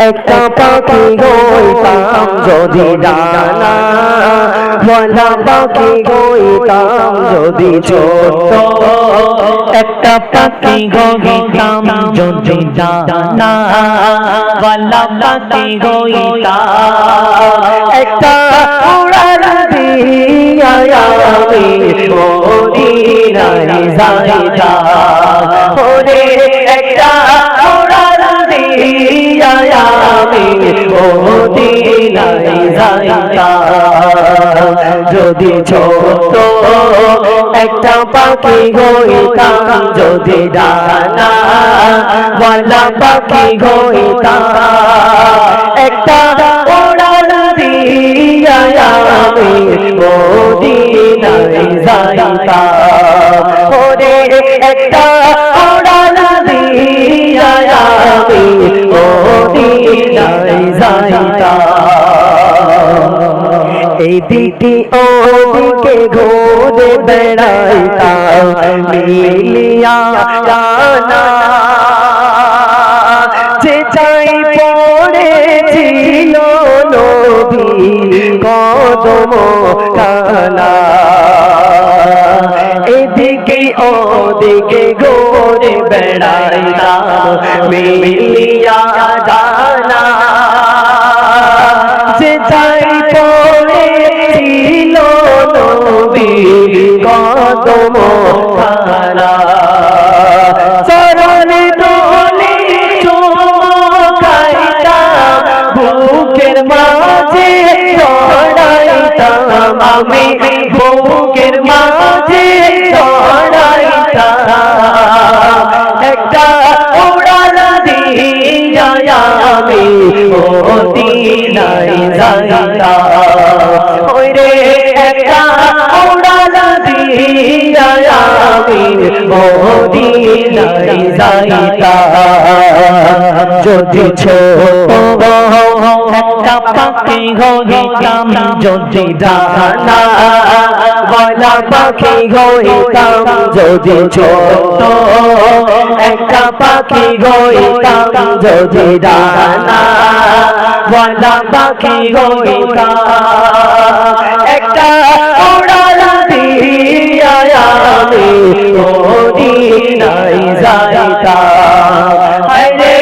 একটা পাখি হইতাম যদি ডানা বলা পাখি হইতাম যদি ছোট একটা পাখি গইতাম যদি ডানা ওয়ালা পাখি গইতাম একটা উড়ার দিয়া আমি মদিনায় যাইতাম যদি ছোট একটা পাখি হইতাম, যদি ডানা বলা পাখি হইতাম, একটা ওড়াল দিয়া আমি মদিনায় যাইতাম। ওরে, একটা ওড়াল দিয়া আমি মদিনায় এই দিকে ও দিকে ঘুরে বেড়াইতাম। মিলিয়া জানা, যে চাই পড়েছিল নবী কদম কানা। এদিকে ওদিকে ঘুরে বেড়াইতাম। মিলিয়া জানা যে মদিনায় যাইতাম যদি ছোট একটা পাখি গইতাম যদি ডানা বলা পাখি হইতাম যদি ছোট একটা পাখি হইতাম যদি ডানা বলা পাখি হইতাম যাইতাম আরে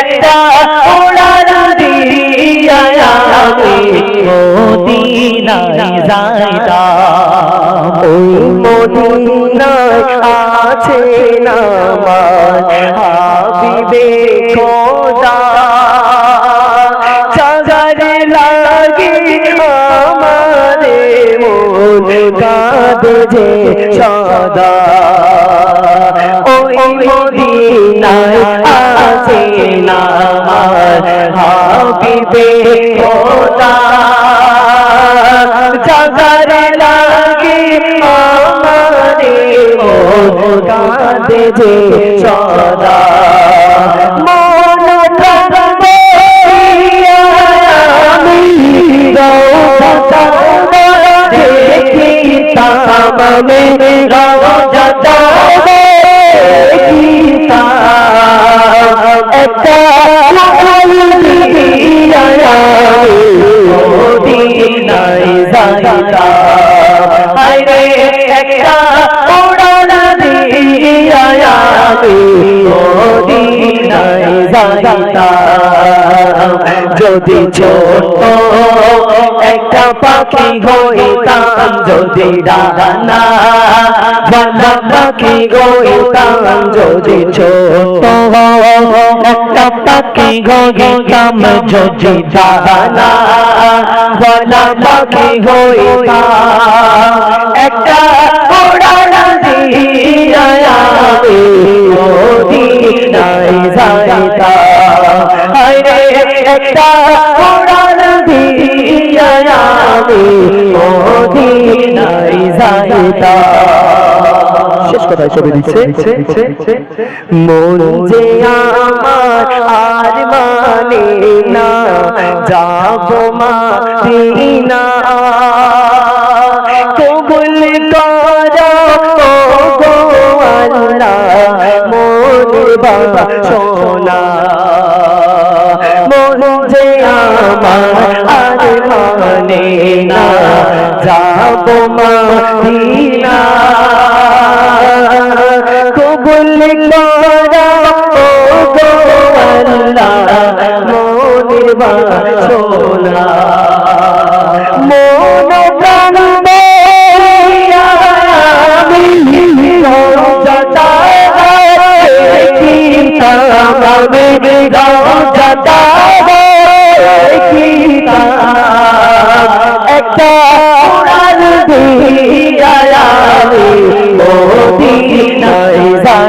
একটা উড়াল দিয়া আমি মদিনায় যাইতাম। ওই মদিনায় আছে নামাজ হাবিবে খোদা। চাগারে লাগে আমারে মন কাঁদে যে সদা। মদিনায় আছে নামাজ হাবিবে খোদা জাগারে লাগে আমারে মন কাঁদে যে সদা যদি ছোট একটা পাখি হইতাম, যদি ডানা বাবা পাখি হইতাম, যদি ছোট একটা পাখি যদি ডানা পাখি হইতাম, একটা একটা উড়াল দিয়া আমি মদিনায় যাইতাম। মন যে আমার আর মানে না, যাব মা কবুল করো ও গো আল্লাহ মোর বাবা। আমার আর মানে না যাব মদিনা কবুল করা ও গো আল্লাহ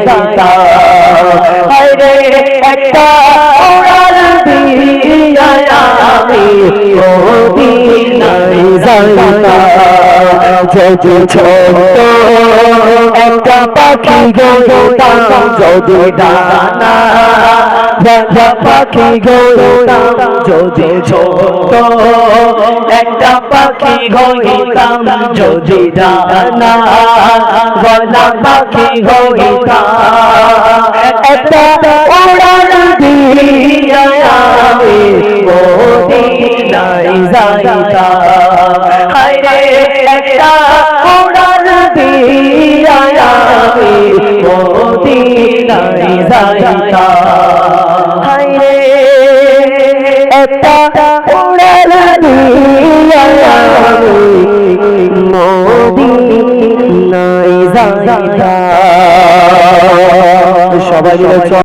মদিনায় যাইতাম একটা উড়াল দিয়া আমি। মদিনায় যাইতাম যদি ছোট একটা পাখি গইতাম যদি ডানা রাজা পাখি গইতাম যদি ছোট একটা পাখি গইতাম যদি ডানা গলা পাখি গইতাম একটা উড়ান দিয়া আমি মদিনায় যাইতাম আমি মদিনায় দিয়া আমি মদিনায় যাইতাম সবাই মিলে